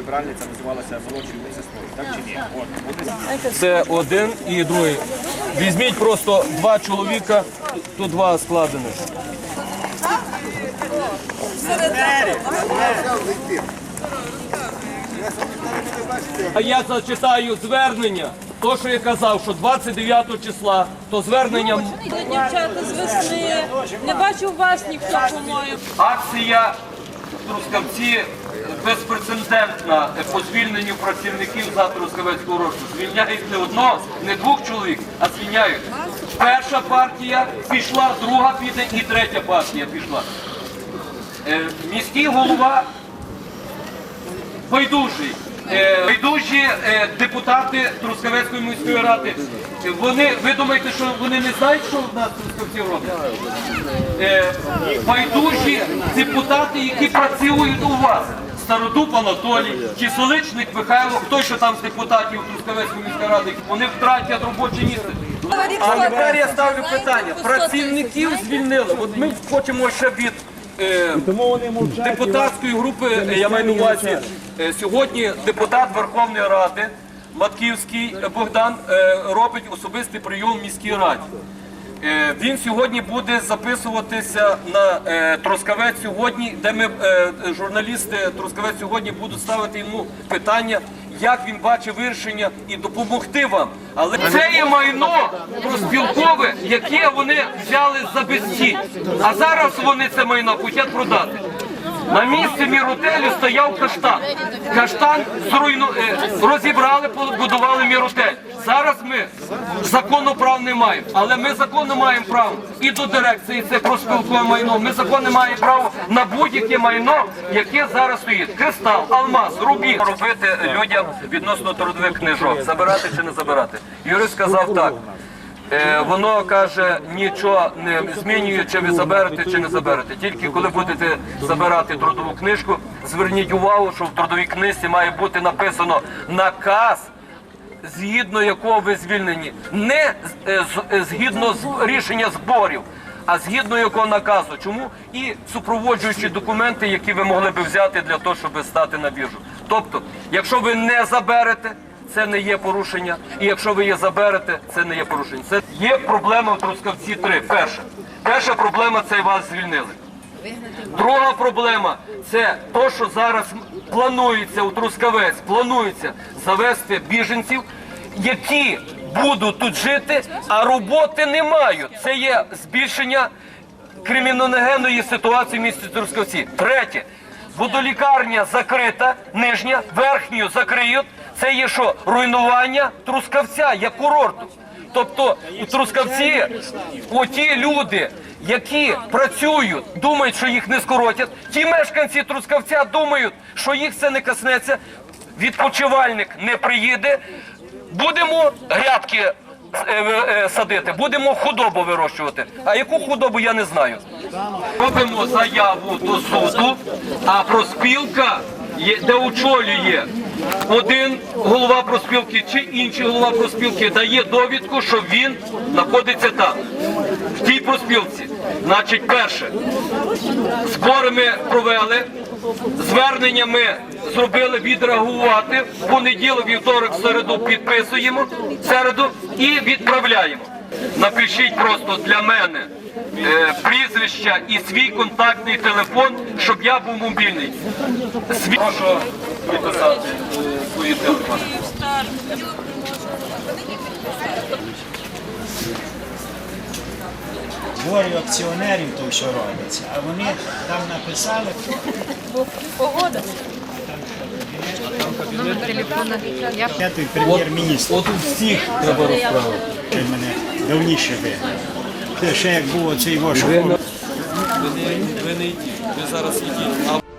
прибиральниця називалася молодшою медсестрою, так чи ні? От, Це один і другий. Візьміть просто два чоловіка, тут два складених. А я зачитаю звернення. То, що я казав, що 29 числа, то звернення дівчата з весни. Не бачив вас ніхто, по-моєму. Акція в Трускавці безпрецедентна по звільненню працівників за Трускавецького року. Звільняють не одного, не двох чоловік, а звільняють. Перша партія пішла, друга піде і третя партія пішла. Е, міський голова байдужий. Е, Байдужі е, депутати Трускавецької міської ради. Е, Вони, ви думаєте, що вони не знають, що в нас Трускавці роблять? Е, Байдужі депутати, які працюють у вас. Стародуб Анатолій, чи Соличник Михайло, хто що там з депутатів Трускавецької міської ради, вони втратять робоче місце. А тепер я ставлю питання. Працівників звільнили. От ми хочемо ще від е, депутатської групи, е, я маю на увазі, е, сьогодні депутат Верховної Ради Матківський Богдан е, робить особистий прийом в міській раді. Е, Він сьогодні буде записуватися на Троскавець сьогодні, де ми е, журналісти Троскавець сьогодні будуть ставити йому питання, як він бачить вирішення і допомогти вам. Але це є майно проспілкове, яке вони взяли за безцінь. А зараз вони це майно хочуть продати. На місці міротелю стояв каштан. Каштан зруйну... е, розібрали, побудували міротель. Зараз ми законно прав не маємо, але ми законно маємо право і до дирекції це проспілкове майно. Ми законно маємо право на будь-яке майно, яке зараз стоїть. Кристал, алмаз, рубін. Робити людям відносно трудових книжок, забирати чи не забирати. Юрист сказав так. Е, воно каже, нічого не змінює, чи ви заберете, чи не заберете. Тільки коли будете забирати трудову книжку, зверніть увагу, що в трудовій книжці має бути написано наказ, згідно якого ви звільнені. Не е, е, згідно з рішення зборів, а згідно якого наказу. Чому? І супроводжуючі документи, які ви могли би взяти для того, щоб стати на біржу. Тобто, якщо ви не заберете, це не є порушення. І якщо ви її заберете, це не є порушення. Це є проблема в Трускавці 3. Перша. Перша проблема це вас звільнили. Друга проблема це те, що зараз планується у Трускавець, планується завести біженців, які будуть тут жити, а роботи не мають. Це є збільшення криміногенної ситуації в місті Трускавці. Третє. Водолікарня закрита, нижня, верхню закриють. Це є що? Руйнування Трускавця як курорту. Тобто у Трускавці оті люди, які працюють, думають, що їх не скоротять. Ті мешканці Трускавця думають, що їх це не коснеться. Відпочивальник не приїде. Будемо грядки е, е, садити, будемо худобу вирощувати. А яку худобу я не знаю. Робимо заяву до суду, а проспілка, де очолює один голова проспілки чи інший голова проспілки, дає довідку, що він знаходиться там, в тій проспілці. Значить, перше, збори ми провели, звернення ми зробили відреагувати. В понеділок, вівторок, середу підписуємо, середу і відправляємо. Напишіть просто для мене е, прізвища і свій контактний телефон, щоб я був мобільний. Свій... Прошу відписати е, свої телефони. Говорю акціонерів, то що робиться, а вони там написали, Погода. я той прем'єр-міністр, От у всіх треба розправити. мене давніше би. Це ще як було цей ваш Ви не йдіть, ви зараз йдіть.